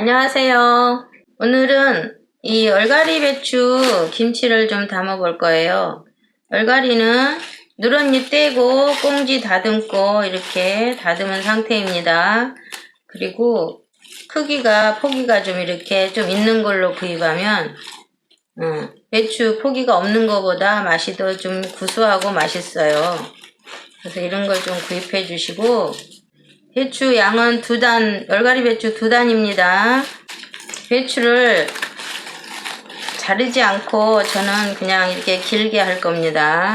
안녕하세요. 오늘은 이 얼갈이 배추 김치를 좀 담아 볼 거예요. 얼갈이는 누런잎 떼고 꽁지 다듬고 이렇게 다듬은 상태입니다. 그리고 크기가 포기가 좀 이렇게 좀 있는 걸로 구입하면 음, 배추 포기가 없는 것보다 맛이 더 좀 구수하고 맛있어요. 그래서 이런 걸 좀 구입해 주시고 배추 양은 두 단, 얼갈이 배추 두 단입니다. 배추를 자르지 않고 저는 그냥 이렇게 길게 할 겁니다.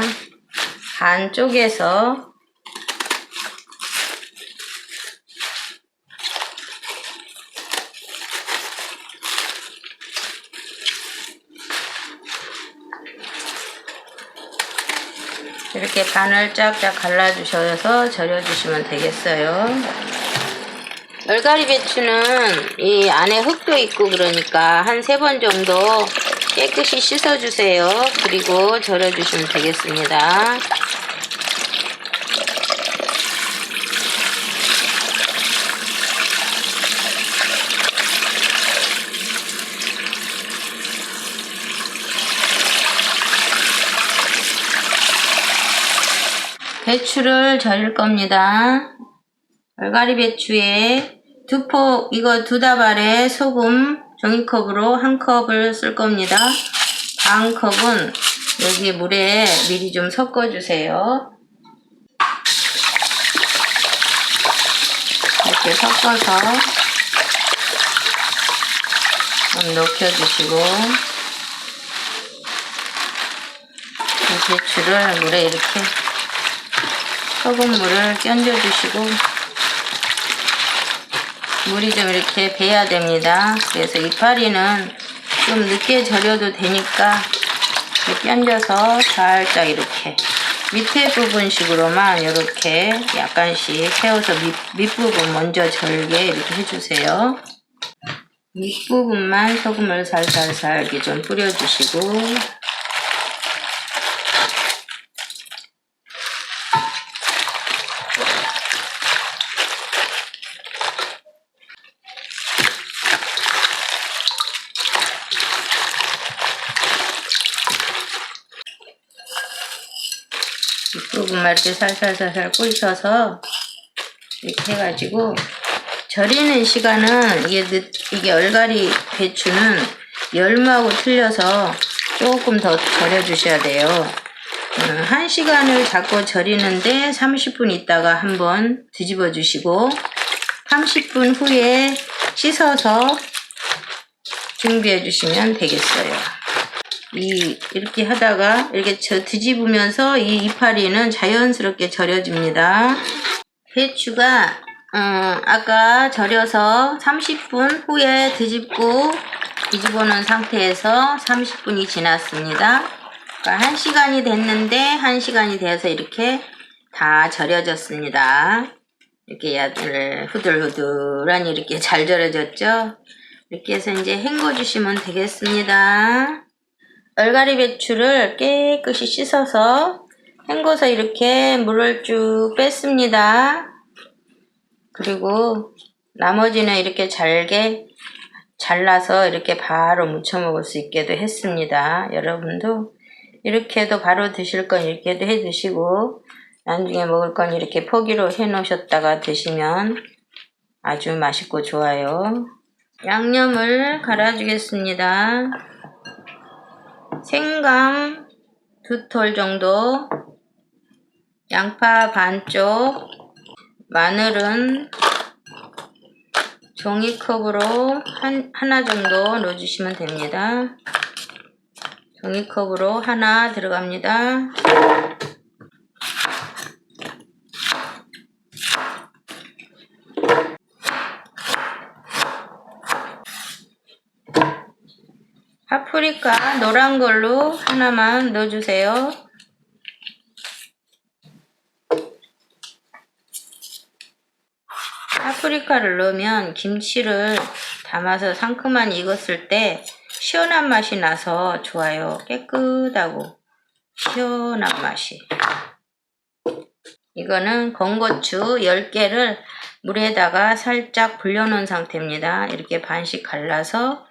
반 쪼개서 이렇게 반을 쫙쫙 갈라주셔서 절여주시면 되겠어요. 얼갈이 배추는 이 안에 흙도 있고 그러니까 한 세 번 정도 깨끗이 씻어주세요. 그리고 절여주시면 되겠습니다. 배추를 절일 겁니다. 얼갈이 배추에 두 포, 이거 두 다발에 소금 종이컵으로 한 컵을 쓸 겁니다. 반 컵은 여기 물에 미리 좀 섞어주세요. 이렇게 섞어서 좀 녹여주시고 이 배추를 물에 이렇게 소금물을 끼얹어 주시고 물이 좀 이렇게 배야 됩니다. 그래서 이파리는 좀 늦게 절여도 되니까 끼얹어서 살짝 이렇게 밑에 부분식으로만 이렇게 약간씩 세워서 밑, 밑부분 먼저 절게 이렇게 해주세요. 밑부분만 소금을 살살살 이렇게 좀 뿌려주시고 윗부분만 이렇게 살살살살 뿌리셔서 이렇게 해가지고 절이는 시간은 이게 늦, 이게 얼갈이 배추는 열무하고 틀려서 조금 더 절여 주셔야 돼요. 음, 한 시간을 잡고 절이는데 30분 있다가 한번 뒤집어 주시고 30분 후에 씻어서 준비해 주시면 되겠어요. 이 이렇게 하다가 이렇게 저 뒤집으면서 이 이파리는 자연스럽게 절여집니다. 배추가 음, 아까 절여서 30분 후에 뒤집고 뒤집어 놓은 상태에서 30분이 지났습니다. 그러니까 1시간이 됐는데 1시간이 되어서 이렇게 다 절여졌습니다. 이렇게 야들 후들후들하니 이렇게 잘 절여졌죠? 이렇게 해서 이제 헹궈 주시면 되겠습니다. 얼갈이 배추를 깨끗이 씻어서 헹궈서 이렇게 물을 쭉 뺐습니다. 그리고 나머지는 이렇게 잘게 잘라서 이렇게 바로 무쳐 먹을 수 있게도 했습니다. 여러분도 이렇게도 바로 드실 건 이렇게도 해 드시고 나중에 먹을 건 이렇게 포기로 해 놓으셨다가 드시면 아주 맛있고 좋아요. 양념을 갈아주겠습니다. 생강 두 톨 정도, 양파 반쪽, 마늘은 종이컵으로 한, 하나 정도 넣어주시면 됩니다. 종이컵으로 하나 들어갑니다. 파프리카 노란 걸로 하나만 넣어주세요. 파프리카를 넣으면 김치를 담아서 상큼한 익었을 때 시원한 맛이 나서 좋아요. 깨끗하고 시원한 맛이. 이거는 건고추 10개를 물에다가 살짝 불려놓은 상태입니다. 이렇게 반씩 갈라서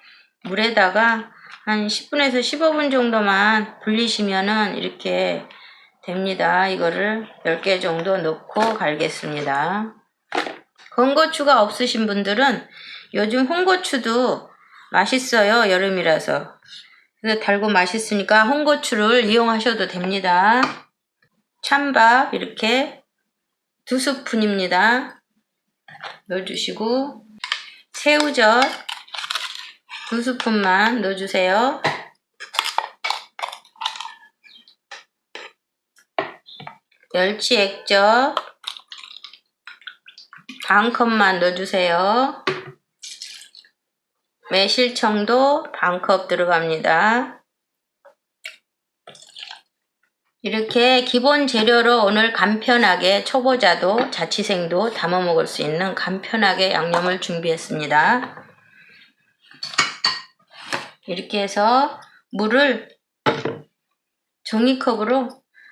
물에다가 한 10분에서 15분 정도만 불리시면은 이렇게 됩니다. 이거를 10개 정도 넣고 갈겠습니다. 건고추가 없으신 분들은 요즘 홍고추도 맛있어요. 여름이라서. 그래서 달고 맛있으니까 홍고추를 이용하셔도 됩니다. 찬밥 이렇게 두 스푼입니다. 넣어주시고 새우젓 두 스푼만 넣어주세요. 멸치 액젓 반 컵만 넣어주세요. 매실청도 반 컵 들어갑니다. 이렇게 기본 재료로 오늘 간편하게 초보자도 자취생도 담아 먹을 수 있는 간편하게 양념을 준비했습니다. 이렇게 해서 물을 종이컵으로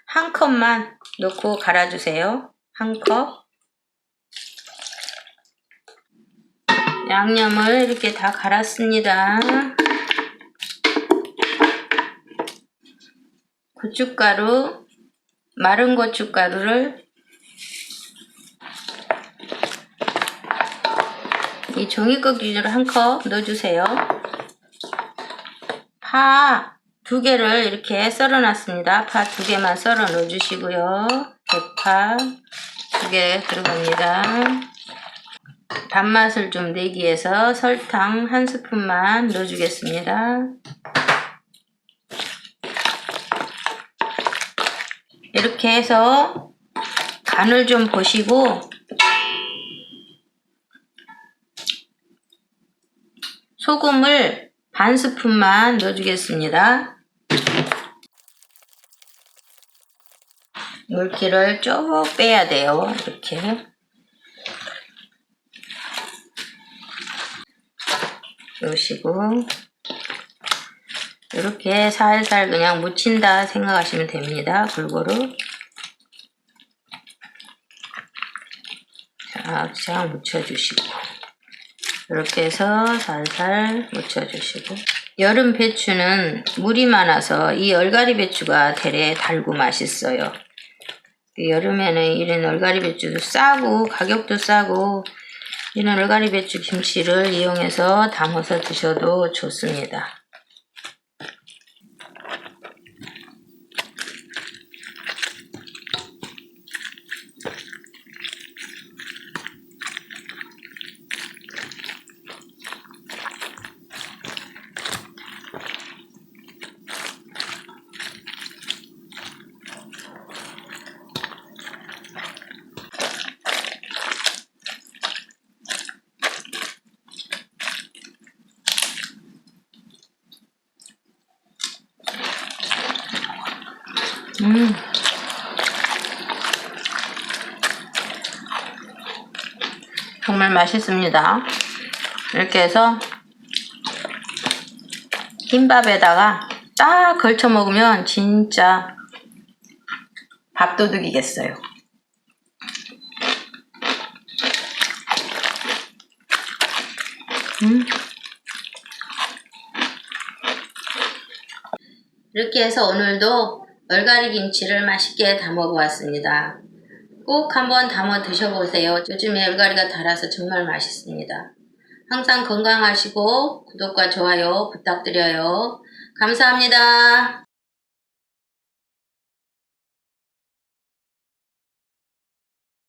한 컵만 넣고 갈아주세요. 한 컵. 양념을 이렇게 다 갈았습니다. 고춧가루, 마른 고춧가루를 이 종이컵 기준으로 한 컵 넣어주세요. 파 두 개를 이렇게 썰어 놨습니다. 파 두 개만 썰어 넣어 주시고요. 대파 두 개 들어갑니다. 단맛을 좀 내기 위해서 설탕 한 스푼만 넣어주겠습니다. 이렇게 해서 간을 좀 보시고 소금을 반 스푼만 넣어주겠습니다. 물기를 쭉 빼야 돼요. 이렇게. 넣으시고 이렇게 살살 그냥 묻힌다 생각하시면 됩니다. 골고루 쫙쫙 묻혀주시고 이렇게 해서 살살 묻혀주시고 여름 배추는 물이 많아서 이 얼갈이 배추가 되레 달고 맛있어요. 여름에는 이런 얼갈이 배추도 싸고 가격도 싸고 이런 얼갈이 배추 김치를 이용해서 담아서 드셔도 좋습니다. 음. 정말 맛있습니다. 이렇게 해서 흰밥에다가 딱 걸쳐 먹으면 진짜 밥도둑이겠어요. 음. 이렇게 해서 오늘도 얼갈이 김치를 맛있게 담아 보았습니다. 꼭 한번 담아 드셔보세요. 요즘에 얼갈이가 달아서 정말 맛있습니다. 항상 건강하시고 구독과 좋아요 부탁드려요. 감사합니다.